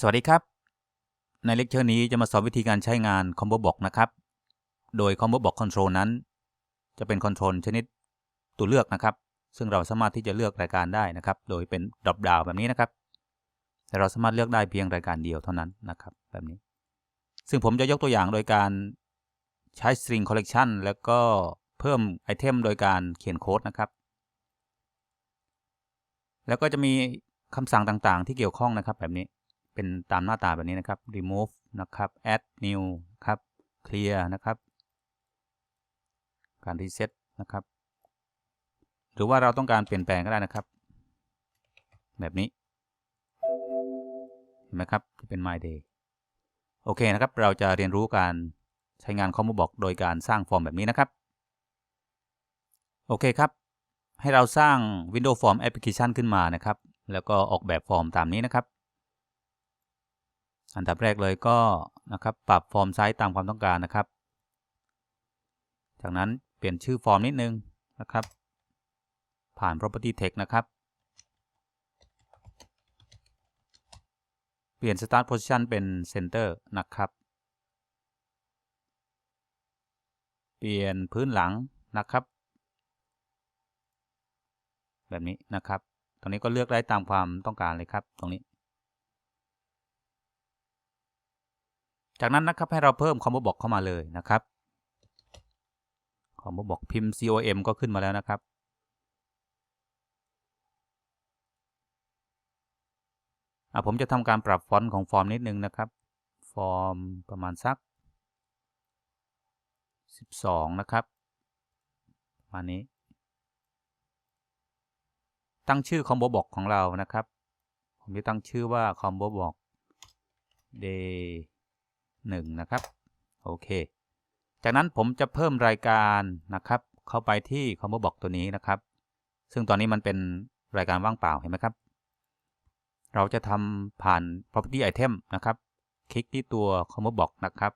สวัสดีครับ ในเลคเชอร์นี้จะมาสอนวิธีการใช้งาน Combo Box นะครับ โดย Combo Box Control นั้น จะเป็นคอนโทรลชนิดตัวเลือกนะครับ ซึ่งเราสามารถที่จะเลือกรายการได้นะครับ โดยเป็น drop down แบบนี้นะครับ แต่เราสามารถเลือกได้เพียงรายการเดียวเท่านั้นนะครับ แบบนี้ ซึ่งผมจะยกตัวอย่างโดยการใช้ string collection แล้วก็เพิ่มไอเทมโดยการเขียนโค้ดนะครับ แล้วก็จะมีคำสั่งต่างๆ ที่เกี่ยวข้องนะครับแบบนี้ เป็นตามหน้าตาแบบนี้นะครับ remove นะครับ add new ครับ clear นะครับ การ reset นะครับ หรือว่าเราต้องการเปลี่ยนแปลงก็ได้นะครับ แบบนี้ เห็นไหมครับจะเป็น my day โอเคนะครับ เราจะเรียนรู้การใช้งาน Combo Box โดยการสร้างฟอร์มแบบนี้นะครับ โอเคครับ ให้เราสร้าง Windows Form Application ขึ้นมานะครับ แล้วก็ออกแบบฟอร์มตามนี้นะครับ อันดับแรกเลยก็นะครับปรับฟอร์มไซส์ตามความต้องการนะครับ จากนั้นเปลี่ยนชื่อฟอร์มนิดนึงนะครับ ผ่าน property text นะครับ เปลี่ยน start position เป็น center นะครับ เปลี่ยนพื้นหลังนะครับ แบบนี้นะครับ ตรงนี้ก็เลือกได้ตามความต้องการเลยครับ ตรงนี้ จากนั้นนะครับให้เราเพิ่ม combo box เข้ามาเลยนะครับ combo box พิมพ์ com ก็ขึ้นมาแล้วนะครับ ผมจะทำการปรับฟอนต์ของฟอร์มนิดนึงนะครับ ฟอร์มประมาณสัก 12 นะครับประมาณนี้ ตั้งชื่อ combo box ของเรานะครับ ผมจะตั้งชื่อว่า combo box day 1 นะครับ โอเค จากนั้นผมจะเพิ่มรายการนะครับ เข้าไปที่ combo box ตัวนี้นะครับ ซึ่งตอนนี้มันเป็นรายการว่างเปล่าเห็นไหมครับ เราจะทำผ่าน property item นะครับ คลิกที่ตัว combo box นะครับ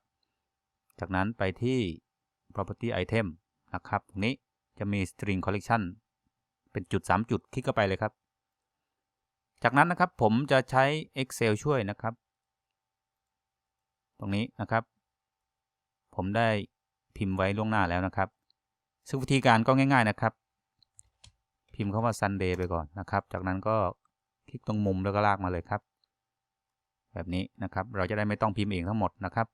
จากนั้นไปที่ property item นะครับ ตรงนี้จะมี string collection เป็นจุด 3 จุด คลิกเข้าไปเลยครับ จากนั้นนะครับผมจะใช้ Excel ช่วยนะครับ ตรงนี้นะครับ ผมได้พิมพ์ไว้ล่วงหน้าแล้วนะครับ ซึ่งวิธีการก็ง่ายๆนะครับ พิมพ์คาว่า Sunday ไปก่อนนะครับ จากนั้นก็คลิกตรงมุมแล้วก็ลากมาเลยครับ แบบนี้นะครับ เราจะได้ไม่ต้องพิมพ์เองทั้งหมดนะครับ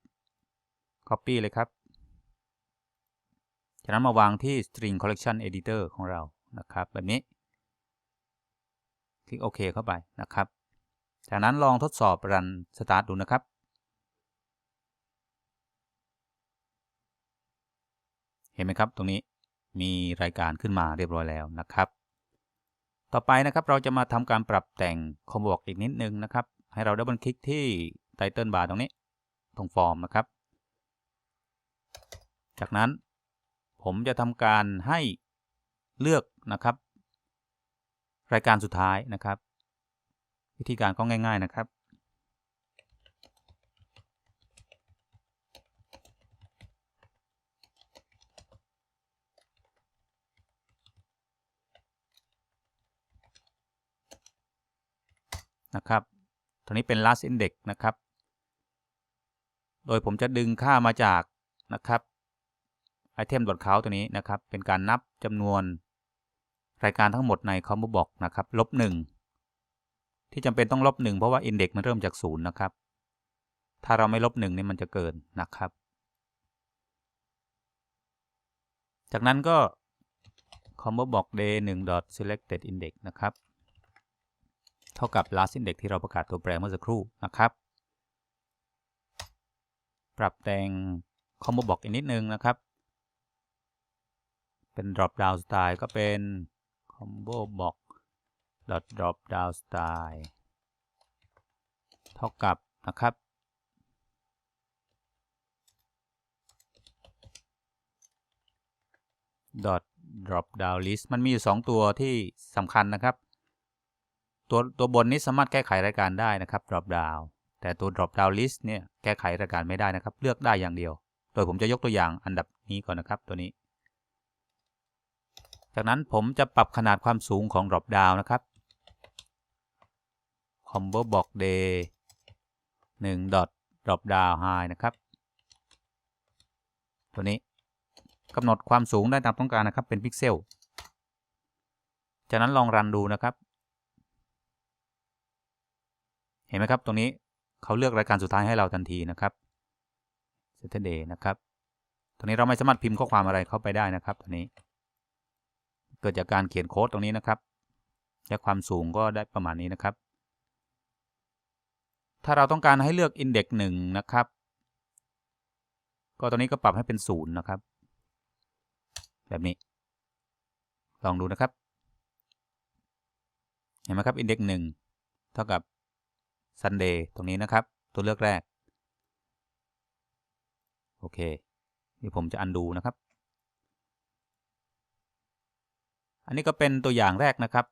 Copy เลยครับ จากนั้นมาวางที่ String Collection Editor ของเรานะครับ แบบนี้ คลิกโอเคเข้าไปนะครับ จากนั้นลองทดสอบรันสตาร์ทดูนะครับ เห็นไหมครับตรงนี้มีรายการขึ้นมาเรียบร้อยแล้วนะครับ ต่อไปนะครับเราจะมาทำการปรับแต่งคอมบอกอีกนิดนึงนะครับ ให้เราดับเบิลคลิกที่ไตเติลบาร์ตรงนี้ตรงฟอร์มนะครับ จากนั้นผมจะทำการให้เลือกนะครับ รายการสุดท้ายนะครับ วิธีการก็ง่าย ๆนะครับ นะครับตัวนี้เป็น last index นะครับ โดยผมจะดึงค่ามาจากนะครับ item count ตัวนี้นะครับ เป็นการนับจำนวนรายการทั้งหมดใน combo box นะครับลบ1ที่จำเป็นต้องลบ1เพราะว่า index มันเริ่มจาก0นะครับ ถ้าเราไม่ลบ1นี่มันจะเกินนะครับ จากนั้นก็ combo box day 1 dot selected index นะครับ เท่ากับ last index ที่เราประกาศตัวแปรเมื่อสักครู่นะครับ ปรับแต่ง combo box อีกนิดนึงนะครับ เป็น drop down style ก็เป็น combo box dot drop down style เท่ากับนะครับ dot drop down list มันมีอยู่ 2 ตัวที่สำคัญนะครับ ตัวตัวบนนี้สามารถแก้ไขรายการได้นะครับ drop down แต่ตัว drop down list เนี่ยแก้ไขรายการไม่ได้นะครับ เลือกได้อย่างเดียว โดยผมจะยกตัวอย่างอันดับนี้ก่อนนะครับตัวนี้ จากนั้นผมจะปรับขนาดความสูงของ drop down นะครับ combo box day 1 dot drop down high นะครับ ตัวนี้กำหนดความสูงได้ตามต้องการนะครับเป็นพิกเซล จากนั้นลองรันดูนะครับ เห็นไหมครับ ตรงนี้เขาเลือกรายการสุดท้ายให้เราทันทีนะครับ Saturday นะครับ ตรงนี้เราไม่สามารถพิมพ์ข้อความอะไรเข้าไปได้นะครับตัวนี้ เกิดจากการเขียนโค้ดตรงนี้นะครับ และความสูงก็ได้ประมาณนี้นะครับ ถ้าเราต้องการให้เลือก Index 1 นะครับ ก็ตรงนี้ก็ปรับให้เป็น0นะครับ แบบนี้ ลองดูนะครับ เห็นไหมครับ Index 1 เท่ากับ Sunday ตรงนี้นะครับ ตัวเลือกแรก โอเคเดี๋ยวผมจะอันดูนะครับ อันนี้ก็เป็นตัวอย่างแรกนะครับ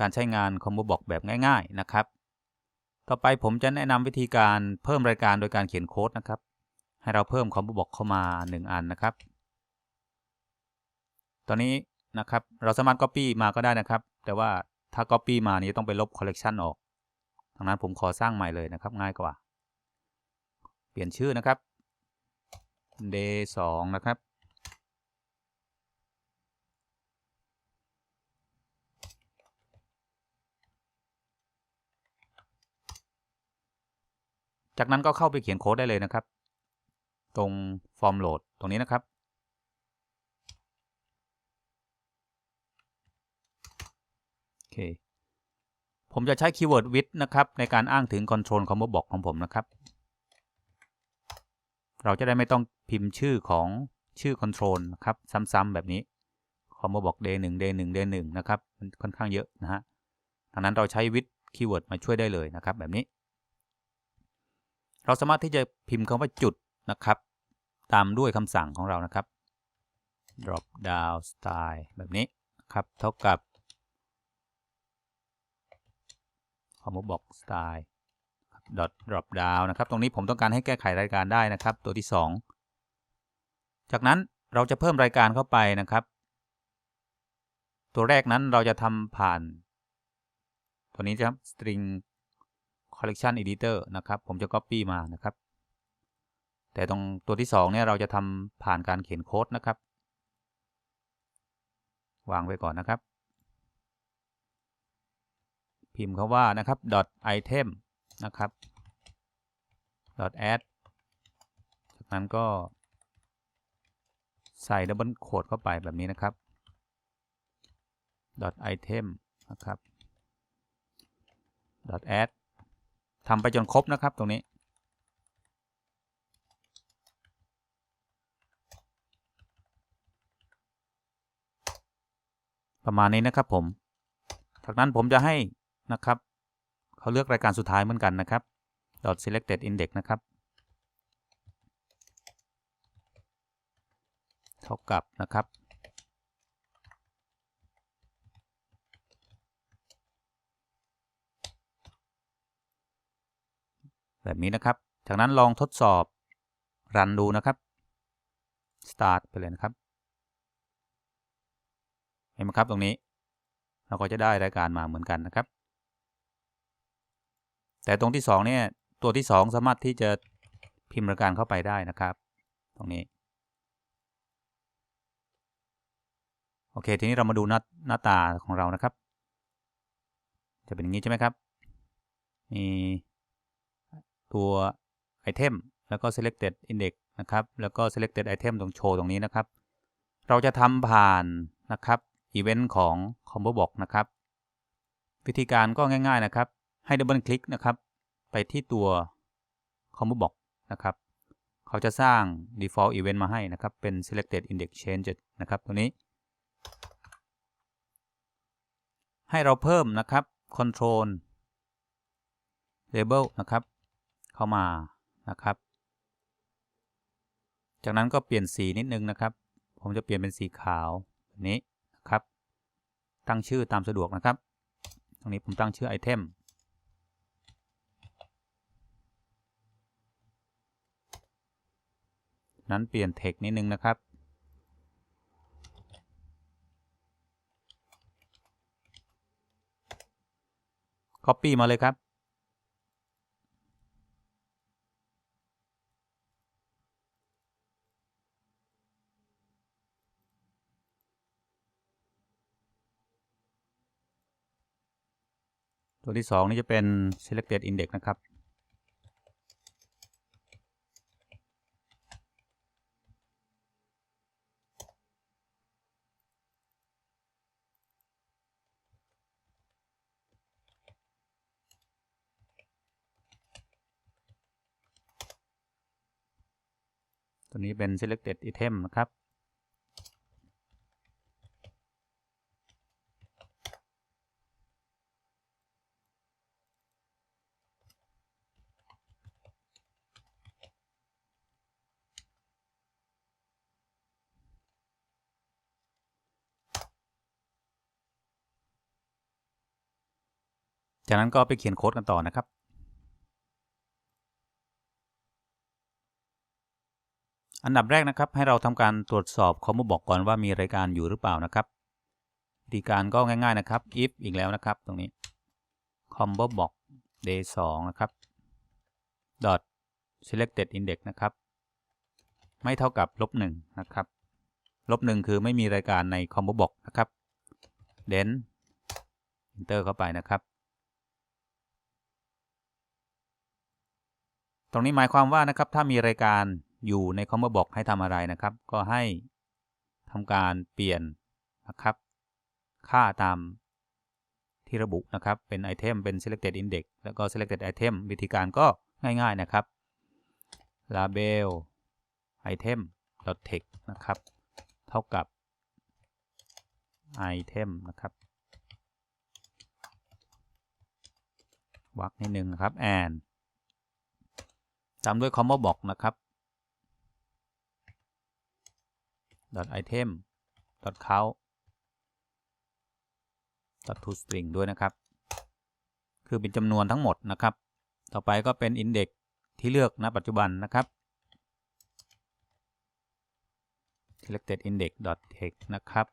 การใช้งาน Combo Box แบบง่าย ๆนะครับ ต่อไปผมจะแนะนำวิธีการเพิ่มรายการโดยการเขียนโค้ดนะครับ ให้เราเพิ่ม Combo Box เข้ามา 1 อันนะครับ ตอนนี้นะครับ เราสามารถ Copy มาก็ได้นะครับ แต่ว่าถ้า Copy มานี้ต้องไปลบ Collection ออก ดังนั้นผมขอสร้างใหม่เลยนะครับ ง่ายกว่า เปลี่ยนชื่อนะครับ day 2นะครับ จากนั้นก็เข้าไปเขียนโค้ดได้เลยนะครับ ตรงฟอร์มโหลดตรงนี้นะครับโอเค ผมจะใช้คีย์เวิร์ด with นะครับ ในการอ้างถึง control combo box ของผมนะครับ เราจะได้ไม่ต้องพิมพ์ชื่อของชื่อ control นะครับ ซ้ำๆแบบนี้ combo box day 1 day 1 day 1นะครับ มันค่อนข้างเยอะนะฮะดังนั้นเราใช้ with คีย์เวิร์ดมาช่วยได้เลยนะครับ แบบนี้ เราสามารถที่จะพิมพ์คำว่าจุดนะครับ ตามด้วยคำสั่งของเรานะครับ drop down style แบบนี้ครับ เท่ากับ combo box style dot drop down นะครับ ตรงนี้ผมต้องการให้แก้ไขรายการได้นะครับ ตัวที่ 2 จากนั้นเราจะเพิ่มรายการเข้าไปนะครับ ตัวแรกนั้นเราจะทำผ่าน ตัวนี้ครับ string collection editor นะครับ ผมจะ copy มานะครับ แต่ตรงตัวที่ 2 เนี่ยเราจะทำผ่านการเขียนโค้ดนะครับ วางไว้ก่อนนะครับ พิมพ์คาว่านะครับ dot item นะครับ dot add จากนั้นก็ ใส่ดับเบิลโคดเข้าไปแบบนี้นะครับ dot item นะครับ dot add ทำไปจนครบนะครับตรงนี้ประมาณนี้นะครับผม จากนั้นผมจะให้ นะครับเขาเลือกรายการสุดท้ายเหมือนกันนะครับ dot selected index นะครับ เท่ากับนะครับ แบบนี้นะครับ จากนั้นลองทดสอบรันดูนะครับ start ไปเลยนะครับ เห็นไหมครับตรงนี้ เราก็จะได้รายการมาเหมือนกันนะครับ แต่ตรงที่2เนี่ยตัวที่ 2 สามารถที่จะพิมพ์รายการเข้าไปได้นะครับ ตรงนี้ โอเค ทีนี้เรามาดูหน้าหน้าตาของเรานะครับ จะเป็นอย่างนี้ใช่ไหมครับ มีตัวไอเทมแล้วก็ selected index นะครับ แล้วก็ selected item ตรงโชว์ตรงนี้นะครับ เราจะทำผ่านนะครับอีเวนต์ของ combo box นะครับ วิธีการก็ง่าย ๆนะครับ ให้ดับเบิลคลิกนะครับ ไปที่ตัว combo box นะครับ เขาจะสร้าง default event มาให้นะครับ เป็น selected index change นะครับตัวนี้ ให้เราเพิ่มนะครับ control label นะครับ เข้ามานะครับ จากนั้นก็เปลี่ยนสีนิดนึงนะครับ ผมจะเปลี่ยนเป็นสีขาวแบบนี้นะครับ ตั้งชื่อตามสะดวกนะครับ ตรงนี้ผมตั้งชื่อไอเทม นั้นเปลี่ยนเทกนิดนึงนะครับ Copy มาเลยครับ ตัวที่ 2 นี่จะเป็น selected index นะครับ ตัวนี้เป็น selected item นะครับ จากนั้นก็ไปเขียนโค้ดกันต่อนะครับ อันดับแรกนะครับ ให้เราทำการตรวจสอบข้อมูลบอกก่อนว่ามีรายการอยู่หรือเปล่านะครับวิธีการก็ง่ายๆนะครับ if อีกแล้วนะครับ ตรงนี้ combo box day 2นะครับ dot selected index นะครับ ไม่เท่ากับลบหนึ่งนะครับลบหนึ่งคือไม่มีรายการใน combo box นะครับ then enter เข้าไปนะครับ ตรงนี้หมายความว่านะครับถ้ามีรายการ อยู่ในคอมมาบอกให้ทำอะไรนะครับ ก็ให้ทำการเปลี่ยนนะครับ ค่าตามที่ระบุนะครับ เป็นไอเทมเป็น selected index แล้วก็ selected item วิธีการก็ง่ายๆนะครับ label item text นะครับ เท่ากับ item นะครับวรรคนิดนึงนะครับ and ตามด้วย comma box นะครับ dot item dot count dot to string ด้วยนะครับ คือเป็นจำนวนทั้งหมดนะครับ ต่อไปก็เป็น index ที่เลือกณปัจจุบันนะครับ selected index dot text นะครับ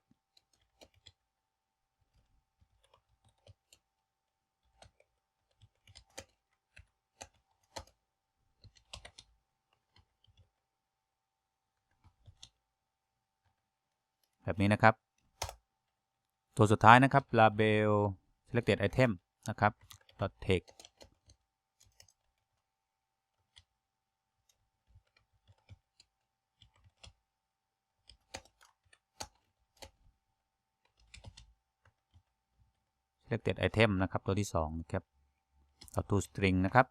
แบบนี้นะครับ ตัวสุดท้ายนะครับ label selected item นะครับ dot text เ selected item นะครับ ตัวที่2นะครับ dot to string นะครับ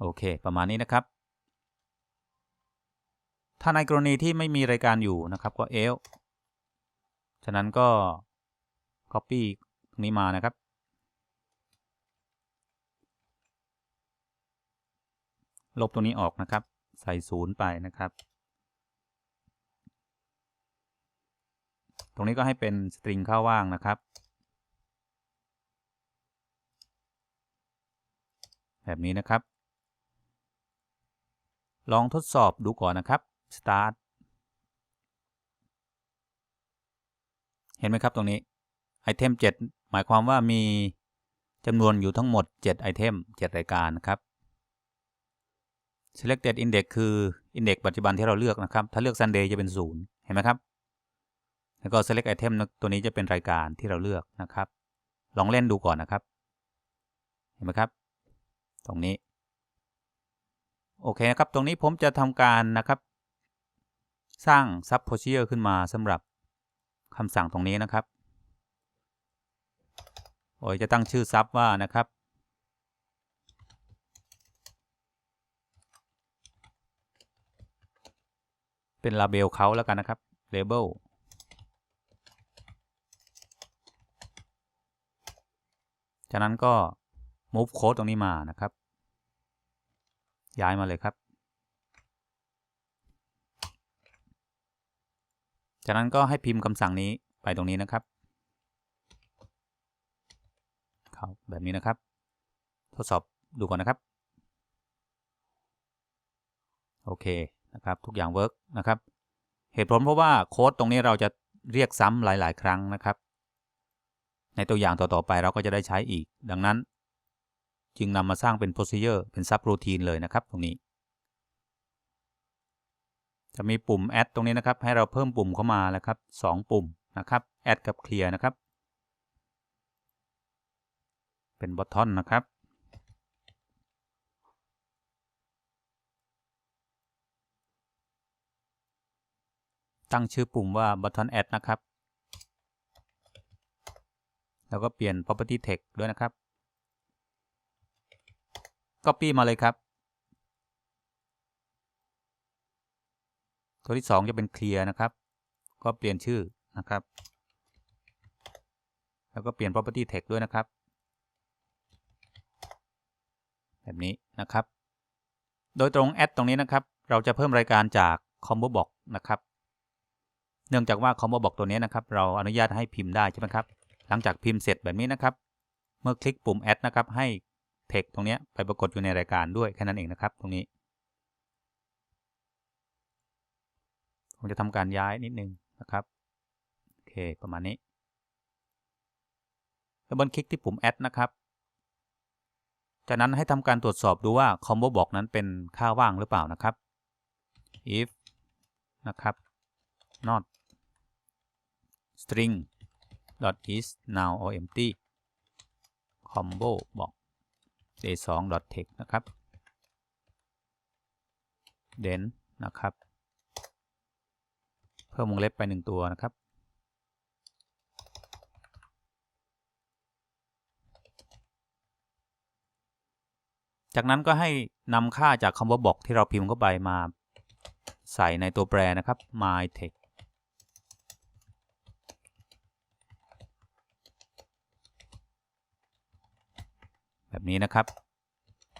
โอเค ประมาณนี้นะครับ ถ้าในกรณีที่ไม่มีรายการอยู่นะครับก็ else ฉะนั้นก็ copy ตรงนี้มานะครับ ลบตรงนี้ออกนะครับ ใส่ศูนย์ไปนะครับ ตรงนี้ก็ให้เป็นสตริงข้าว่างนะครับ แบบนี้นะครับ ลองทดสอบดูก่อนนะครับ start เห็นไหมครับตรงนี้ไอเทม7หมายความว่ามีจำนวนอยู่ทั้งหมด 7 ไอเทม 7 รายการนะครับ selected index คือ index ปัจจุบันที่เราเลือกนะครับ ถ้าเลือก Sunday จะเป็น 0 เห็นไหมครับ แล้วก็ select item ตัวนี้จะเป็นรายการที่เราเลือกนะครับ ลองเล่นดูก่อนนะครับ เห็นไหมครับ ตรงนี้ โอเคนะครับ ตรงนี้ผมจะทำการนะครับ สร้าง sub procedure ขึ้นมาสำหรับคำสั่งตรงนี้นะครับ โอ้ยจะตั้งชื่อซับว่านะครับ เป็น label เขาแล้วกันนะครับ label จากนั้นก็ move code ตรงนี้มานะครับ ย้ายมาเลยครับ จากนั้นก็ให้พิมพ์คำสั่งนี้ไปตรงนี้นะครับเขาแบบนี้นะครับ ทดสอบดูก่อนนะครับ โอเคนะครับ ทุกอย่างเวิร์กนะครับ เหตุผลเพราะว่าโค้ดตรงนี้เราจะเรียกซ้ำหลาย ๆ ครั้งนะครับ ในตัวอย่างต่อ ๆ ไปเราก็จะได้ใช้อีก ดังนั้น จึงนำมาสร้างเป็น procedure เป็น subroutine เลยนะครับ ตรงนี้ จะมีปุ่ม add ตรงนี้นะครับ ให้เราเพิ่มปุ่มเข้ามาแล้วครับ2ปุ่มนะครับ add กับ clear นะครับ เป็น button นะครับ ตั้งชื่อปุ่มว่า button add นะครับ แล้วก็เปลี่ยน property text ด้วยนะครับ copy มาเลยครับ ตัวที่ 2 จะเป็น clear นะครับ ก็เปลี่ยนชื่อนะครับ แล้วก็เปลี่ยน property text ด้วยนะครับ แบบนี้นะครับ โดยตรง add ตรงนี้นะครับ เราจะเพิ่มรายการจาก combo box นะครับ เนื่องจากว่า combo box ตัวนี้นะครับ เราอนุญาตให้พิมพ์ได้ใช่ไหมครับ หลังจากพิมพ์เสร็จแบบนี้นะครับ เมื่อคลิกปุ่ม add นะครับ ให้ text ตรงนี้ไปปรากฏอยู่ในรายการด้วยแค่นั้นเองนะครับ ตรงนี้ ผมจะทำการย้ายนิดนึงนะครับ โอเค ประมาณนี้แล้วบนคลิกที่ปุ่ม add นะครับ จากนั้นให้ทำการตรวจสอบดูว่า combo box นั้นเป็นค่าว่างหรือเปล่านะครับ if นะครับ not string dot is now or empty combo box day 2 dot text นะครับ then นะครับ พิ่มวงเล็บไปหนึ่งตัวนะครับ จากนั้นก็ให้นำค่าจากคำว่าบอกที่เราพิมพ์เข้าไปมาใส่ในตัวแปรนะครับ my text แบบนี้นะครับ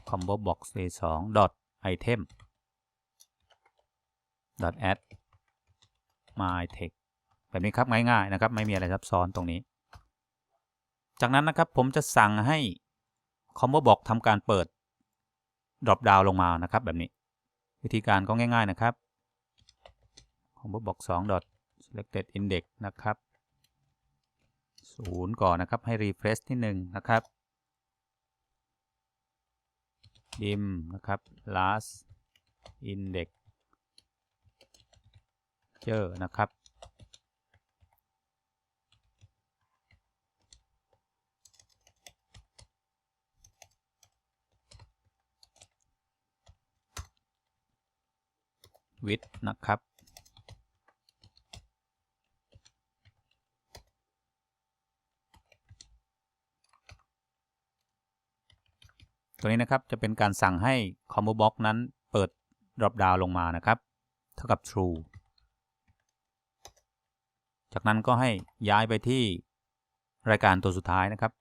combo box 2 dot item dot add my text แบบนี้ครับง่ายๆนะครับ ไม่มีอะไรซับซ้อนตรงนี้ จากนั้นนะครับผมจะสั่งให้ combo box ทำการเปิด drop down ลงมานะครับ แบบนี้ วิธีการก็ง่ายๆนะครับ combo box 2 dot selected index นะครับ0ก่อนนะครับ ให้ refresh ที่1นะครับ dim นะครับ last index เจอนะครับวิดนะครับตัวนี้นะครับจะเป็นการสั่งให้ combo box นั้นเปิด drop down ลงมานะครับ เท่ากับ true จากนั้นก็ให้ย้ายไปที่รายการตัวสุดท้ายนะครับ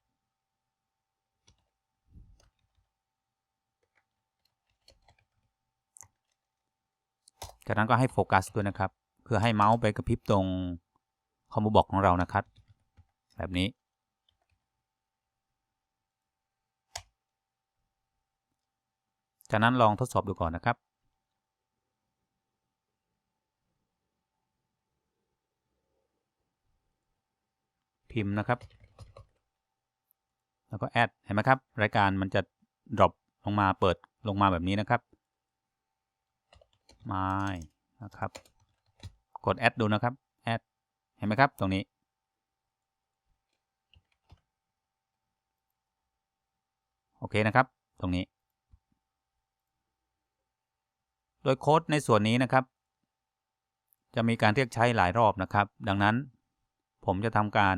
จากนั้นก็ให้โฟกัสด้วยนะครับ เพื่อให้เมาส์ไปกระพริบตรงคอมโบบอกของเรานะครับ แบบนี้ จากนั้นลองทดสอบดูก่อนนะครับ พิมพ์นะครับ แล้วก็แอดเห็นไหมครับ รายการมันจะ drop ลงมาเปิดลงมาแบบนี้นะครับ my นะครับ กด add ดูนะครับ add เห็นไหมครับ ตรงนี้ โอเคนะครับ ตรงนี้ โดยโค้ดในส่วนนี้นะครับ จะมีการเรียกใช้หลายรอบนะครับ ดังนั้นผมจะทำการ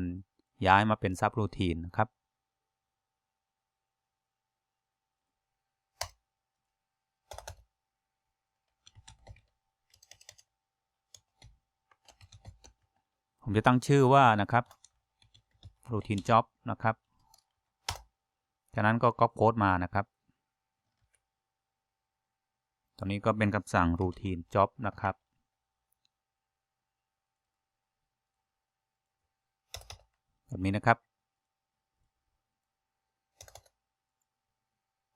ย้ายมาเป็นซับรูทีนนะครับ ผมจะตั้งชื่อว่านะครับ routine job นะครับ จากนั้นก็ก๊อปโค้ดมานะครับ ตอนนี้ก็เป็นคำสั่ง routine job นะครับ แบบนี้นะครับ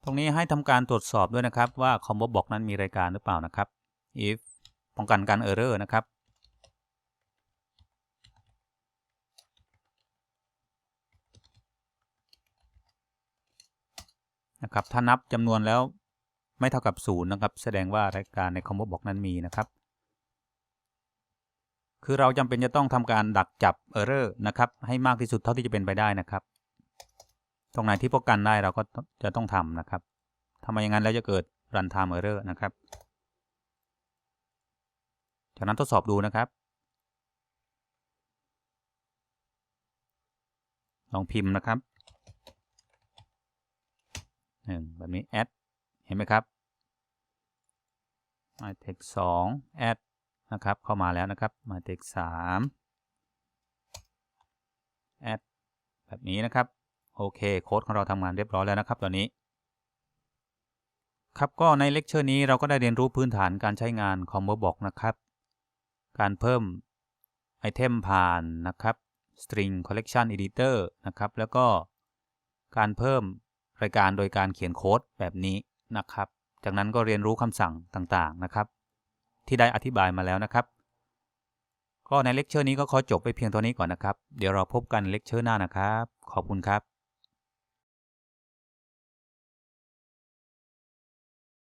ตรงนี้ให้ทำการตรวจสอบด้วยนะครับว่า combo box นั้นมีรายการหรือเปล่านะครับ if ป้องกันการ error นะครับนะครับถ้านับจำนวนแล้วไม่เท่ากับ 0 นะครับ แสดงว่ารายการใน combo box นั้นมีนะครับ คือเราจำเป็นจะต้องทำการดักจับ error นะครับ ให้มากที่สุดเท่าที่จะเป็นไปได้นะครับ ตรงไหนที่ป้องกันได้เราก็จะต้องทำนะครับทำไมอย่างนั้นแล้วจะเกิด runtime error นะครับ จากนั้นทดสอบดูนะครับ ลองพิมพ์นะครับหนึ่งแบบนี้ add เห็นไหมครับ my text 2 add นะครับ เข้ามาแล้วนะครับ my text 3 add แบบนี้นะครับ โอเค โค้ดของเราทำงานเรียบร้อยแล้วนะครับ ตอนนี้ ครับก็ในเลคเชอร์นี้เราก็ได้เรียนรู้พื้นฐานการใช้งาน Combo Box นะครับ การเพิ่มไอเทมผ่านนะครับ String Collection Editor นะครับ แล้วก็การเพิ่มรายการโดยการเขียนโค้ดแบบนี้นะครับ จากนั้นก็เรียนรู้คำสั่งต่างๆนะครับ ที่ได้อธิบายมาแล้วนะครับ ก็ในเลคเชอร์นี้ก็ขอจบไปเพียงเท่านี้ก่อนนะครับ เดี๋ยวเราพบกันเลคเชอร์หน้านะครับ ขอบคุณครับ